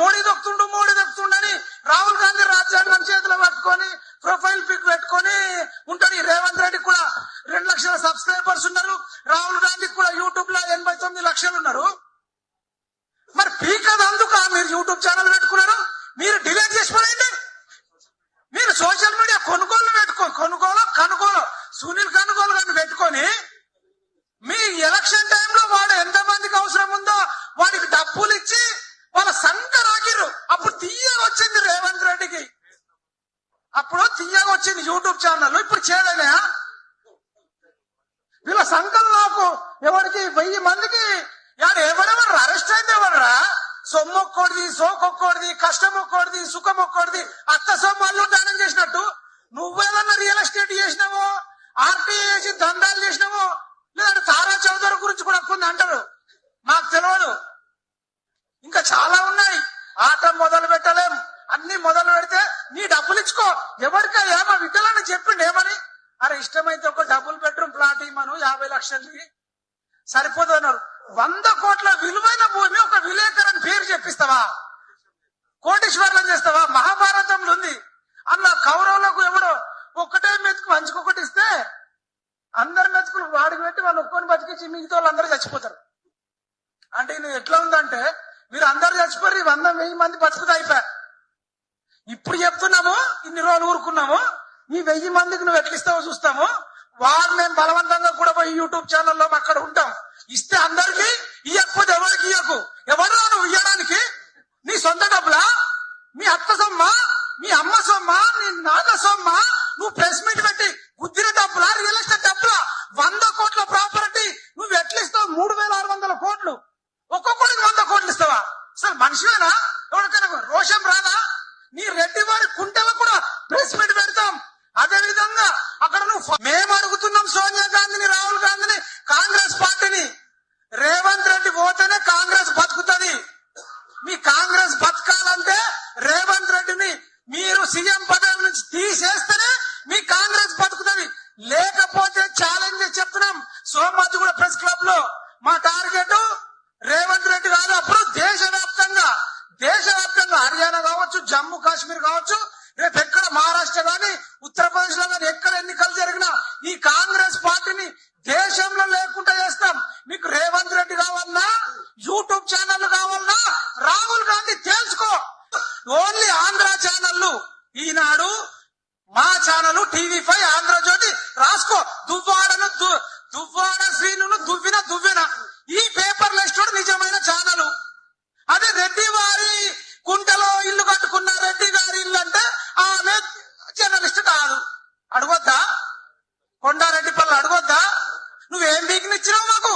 మోడీ దొక్కుతుండు మోడీ దొక్కుతుండని రాహుల్ గాంధీ రాజ్యాంగం చేతిలో పట్టుకొని ప్రొఫైల్ పిక్ పెట్టుకొని ఉంటాడు ఈ రేవంత్ రెడ్డి కూడా రెండు లక్షల సబ్స్క్రైబర్స్ ఉన్నారు. రాహుల్ గాంధీ కూడా యూట్యూబ్లో ఎనభై తొమ్మిది లక్షలు ఉన్నారు. మరి పీక్ అదందుక మీరు యూట్యూబ్ ఛానల్ అప్పుడు తీయగా వచ్చింది యూట్యూబ్ ఛానల్. ఇప్పుడు చేదనే వీళ్ళ సంఘం నాకు ఎవరికి వెయ్యి మందికి యాడ ఎవరెవరు అరెస్ట్ అయింది ఎవర్రా? సొమ్ము ఒక్కోడిది సోకొక్కోడిది కష్టం ఒక్కోడిది సుఖం ఒక్కోడిది అత్త సొమ్ము దానం చేసినట్టు నువ్వేదన్నా రియల్ ఎస్టేట్ చేసినావో ఆర్టీఏ చేసి దందాలు చేసినావో లేదంటే తారా చౌదరి గురించి కూడా కొంది అంటారు. మాకు తెలియదు నీ డబ్బులు ఏమో ఎవరికయ్యా చెప్పిండు ఏమని? అరే ఇష్టమైతే ఒక డబుల్ బెడ్రూమ్ ప్లాట్ ఇమ్మను యాభై లక్షలకి సరిపోదు అన్నారు. వంద కోట్ల విలువైన భూమి ఒక విలేకరణ పేరు చెప్పిస్తావా? కోటేశ్వరం చేస్తావా? మహాభారతంలో ఉంది. అన్న కౌరవులకు ఎవడో ఒక్కటే మెతుకు మంచుకొకటి ఇస్తే అందరి మెతుకులు వాడికి పెట్టి వాళ్ళు ఒక్కొని బతికించి మిగతా వాళ్ళు అందరూ చచ్చిపోతారు. అంటే ఇది ఎట్లా ఉందంటే మీరు అందరు చచ్చిపోయి వంద వెయ్యి మంది బతుకుతా అయిపోయా? ఇప్పుడు చెప్తున్నాము ఇన్ని రోజులు ఊరుకున్నాము ఈ వెయ్యి మందికి నువ్వు ఎట్లిస్తావో చూస్తాము. వాళ్ళు మేము బలవంతంగా కూడా పోయి యూట్యూబ్ ఛానల్లో అక్కడ ఉంటాం. ఇస్తే అందరికి ఇవ్వకపోతే ఎవరికి ఇవ్వకు ఎవరు నువ్వు ఇవ్వడానికి నీ సొంత డబ్బులా? మీ అత్త సొమ్మ? మీ అమ్మ సొమ్మ? నీ నాన్న సొమ్మ? నువ్వు ప్రెస్ మీట్ పెట్టి గుద్దిన డబ్బులా రియల్ ఎస్టేట్ డబ్బులా వంద కోట్ల ప్రాపర్టీ నువ్వు ఎట్లిస్తావు మూడు వేల ఆరు వందల కోట్లు ఒక్కొక్కడికి వంద కోట్లు ఇస్తావా అసలు మనిషివేనా ఎవరికైనా రోషం రాదా నీ రెడ్డి వారి కుంటలో కూడా ప్రెస్ మీట్ పెడతాం అదే విధంగా అక్కడ నువ్వు ఫ- మేము అడుగుతున్నాం సోనియా గాంధీని రాహుల్ గాంధీని కాంగ్రెస్ పార్టీని రేవంత్ రెడ్డి పోతేనే కాంగ్రెస్ బతుకుతుంది మీ కాంగ్రెస్ బతకాలంటే రేవంత్ రెడ్డిని మీరు సీఎం పదవి నుంచి తీసేస్తేనే మీ కాంగ్రెస్ బతుకుతుంది లేకపోతే ఛాలెంజ్ చెప్తున్నాం సోమవారం కూడా ప్రెస్ క్లబ్లో మా టార్గెట్ రేవంత్ రెడ్డి కాదు అప్పుడు దేశవ్యాప్తంగా దేశవ్యాప్తంగా హర్యానా కావచ్చు జమ్మూ కాశ్మీర్ కావచ్చు రేపు ఎక్కడ మహారాష్ట్ర గాని ఉత్తరప్రదేశ్లో కానీ ఎక్కడ ఎన్నికలు జరిగినా ఈ కాంగ్రెస్ పార్టీని దేశంలో లేకుండా చేస్తాం. మీకు రేవంత్ రెడ్డి కావాలన్నా యూట్యూబ్ ఛానల్ కావాలన్నా రాహుల్ గాంధీ తెలుసుకో ఓన్లీ ఆంధ్ర ఛానళ్ళు. ఈనాడు మా ఛానల్ టీవీ ఫైవ్ ఆంధ్రజ్యోతి రాష్ట్ర కాదు అడగొద్దా? కొండారెడ్డి పల్లె అడగొద్దా? నువ్వేం బీకినిచ్చినావు మాకు?